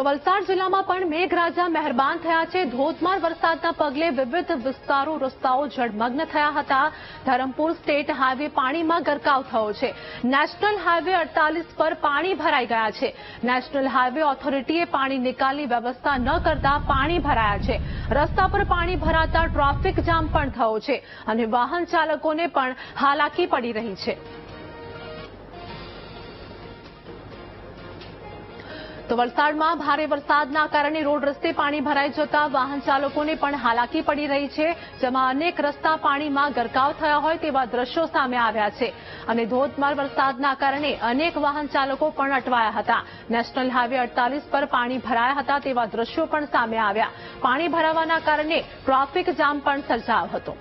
તો વલસાડ જિલ્લામાં પણ મેઘરાજા મહેરબાન થયા છે. ધોધમાર વરસાદના પગલે વિવિધ વિસ્તારો રસ્તાઓ જળમગ્ન થયા હતા. ધરમપુર સ્ટેટ હાઈવે પાણીમાં ગરકાવ થયો છે. નેશનલ હાઈવે અડતાલીસ પર પાણી ભરાઈ ગયા છે. નેશનલ હાઈવે ઓથોરિટીએ પાણી નિકાલની વ્યવસ્થા ન કરતા પાણી ભરાયા છે. રસ્તા પર પાણી ભરાતા ટ્રાફિક જામ પણ થયો છે અને વાહન ચાલકોને પણ હાલાકી પડી રહી છે. તો વલસાડમાં ભારે વરસાદના કારણે રોડ રસ્તે પાણી ભરાઈ જતા વાહન ચાલકોને પણ હાલાકી પડી રહી છે, જેમાં અનેક રસ્તા પાણીમાં ગરકાવ થયા હોય તેવા દ્રશ્યો સામે આવ્યા છે. અને ધોધમાર વરસાદના કારણે અનેક વાહન ચાલકો પણ અટવાયા હતા. નેશનલ હાઈવે અડતાલીસ પર પાણી ભરાયા હતા તેવા દ્રશ્યો પણ સામે આવ્યા. પાણી ભરાવાના કારણે ટ્રાફિક જામ પણ સર્જાયો હતો.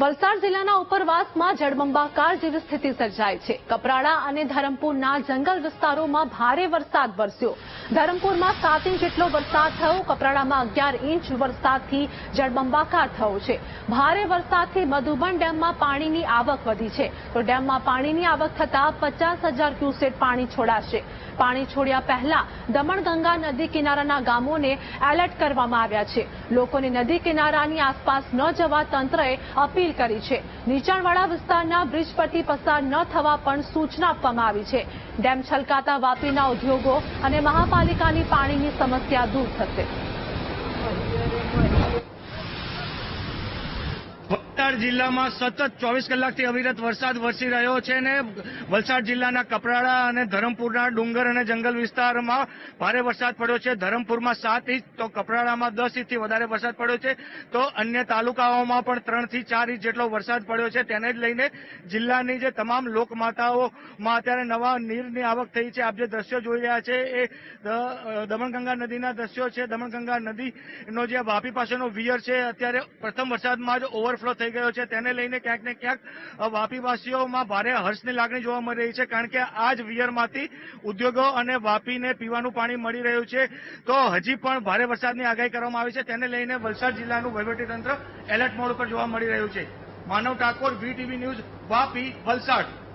વલસાડ જિલ્લાના ઉપરવાસમાં જળબંબાકાર જેવી સ્થિતિ સર્જાઈ છે. કપરાડા અને ધરમપુરના જંગલ વિસ્તારોમાં ભારે વરસાદ વરસ્યો. ધરમપુરમાં સાત ઇંચ જેટલો વરસાદ થયો, કપરાડામાં અગિયાર ઇંચ વરસાદથી જળબંબાકાર થયો છે. ભારે વરસાદથી મધુબન ડેમમાં પાણીની આવક વધી છે. તો ડેમમાં પાણીની આવક થતાં પચાસ હજાર ક્યુસેક પાણી છોડાશે. પાણી છોડ્યા પહેલા દમણગંગા નદી કિનારાના ગામોને એલર્ટ કરવામાં આવ્યા છે. લોકોને નદી કિનારાની આસપાસ ન જવા તંત્રએ અપીલ કરી છે. નીચાણવાળા વિસ્તારના બ્રિજ પરથી પસાર ન થવા પણ સૂચના આપવામાં આવી છે. ડેમ છલકાતા વાપીના ઉદ્યોગો અને મહાપાલિકાની પાણીની સમસ્યા દૂર થશે. જિલ્લામાં સતત ચોવીસ કલાકથી અવિરત વરસાદ વરસી રહ્યો છે અને વલસાડ જિલ્લાના કપરાડા અને ધરમપુરના ડુંગર અને જંગલ વિસ્તારમાં ભારે વરસાદ પડ્યો છે. ધરમપુરમાં સાત ઇંચ, તો કપરાડામાં દસ ઇંચથી વધારે વરસાદ પડ્યો છે. તો અન્ય તાલુકાઓમાં પણ ત્રણથી ચાર ઇંચ જેટલો વરસાદ પડ્યો છે. તેને જ લઈને જિલ્લાની જે તમામ લોકમાતાઓમાં અત્યારે નવા નીરની આવક થઈ છે. આપ જે દ્રશ્યો જોઈ રહ્યા છે એ દમણગંગા નદીના દ્રશ્યો છે. દમણગંગા નદીનો જે વાપી પાસેનો વિયર છે, અત્યારે પ્રથમ વરસાદમાં જ ઓવરફ્લો થઈ ગયો છે તેને લઈને ક્યાંક ને ક્યાંક વાપીવાસીઓમાં ભારે હર્ષની લાગણી જોવા મળી રહી છે, કારણ કે આ જ વિયરમાંથી ઉદ્યોગો અને વાપીને પીવાનું પાણી મળી રહ્યું છે. તો હજી પણ ભારે વરસાદની આગાહી કરવામાં આવી છે. તેને લઈને વલસાડ જિલ્લાનું વહીવટીતંત્ર એલર્ટ મોડ પર જોવા મળી રહ્યું છે. Manav Thakor, VTV news, Vapi, Valsad.